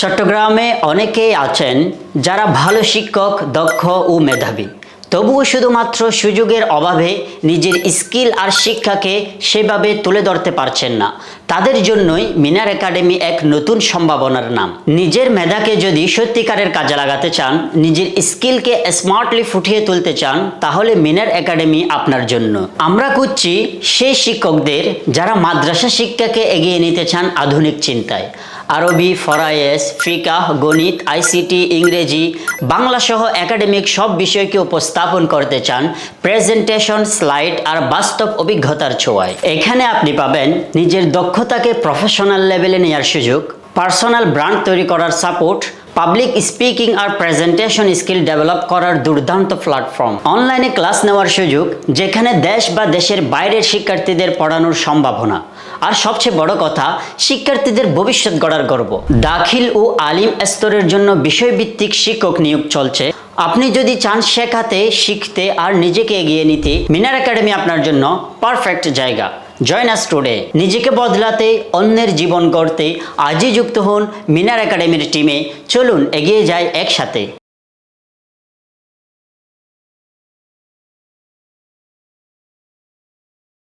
চট্টগ্রামে অনেকেই আছেন যারা ভালো শিক্ষক, দক্ষ ও মেধাবী। তবুও শুধুমাত্র সুযোগের অভাবে নিজের স্কিল আর শিক্ষাকে সেভাবে তুলে ধরতে পারছেন না। তাদের জন্যই মিনার একাডেমি এক নতুন সম্ভাবনার নাম। নিজের মেধাকে যদি সত্যিকারের কাজে লাগাতে চান, নিজের স্কিলকে স্মার্টলি ফুটিয়ে তুলতে চান, তাহলে মিনার একাডেমি আপনার জন্য। আমরা খুঁজছি সেই শিক্ষকদের যারা মাদ্রাসা শিক্ষাকে এগিয়ে নিতে চান আধুনিক চিন্তায়। আরবি ফরায়েস ফিকাহ, গণিত, আইসিটি, ইংরেজি বাংলা সহ একাডেমিক সব বিষয়কে উপস্থাপন করতে চান প্রেজেন্টেশন, স্লাইড আর বাস্তব অভিজ্ঞতার ছোঁয়ায়। এখানে আপনি পাবেন নিজের দক্ষতাকে প্রফেশনাল লেভেলে নেওয়ার সুযোগ পার্সোনাল ব্র্যান্ড তৈরি করার সাপোর্ট পাবলিক স্পিকিং আর প্রেজেন্টেশন স্কিল ডেভেলপ করার দুর্দান্ত প্ল্যাটফর্ম অনলাইনে ক্লাস নেওয়ার সুযোগ, যেখানে দেশ বা দেশের বাইরের শিক্ষার্থীদের পড়ানোর সম্ভাবনা। আর সবচেয়ে বড় কথা, শিক্ষার্থীদের ভবিষ্যৎ গড়ার গর্ব। দাখিল ও আলিম স্তরের জন্য বিষয়ভিত্তিক শিক্ষক নিয়োগ চলছে। আপনি যদি চান শেখাতে, শিখতে আর নিজেকে এগিয়ে নিতে, মিনার একাডেমি আপনার জন্য পারফেক্ট জায়গা। জয়েন আস টুডে নিজেকে বদলাতে, অন্যের জীবন গড়তে, আজই যুক্ত হন মিনার একাডেমির টিমে চলুন, এগিয়ে যাই একসাথে।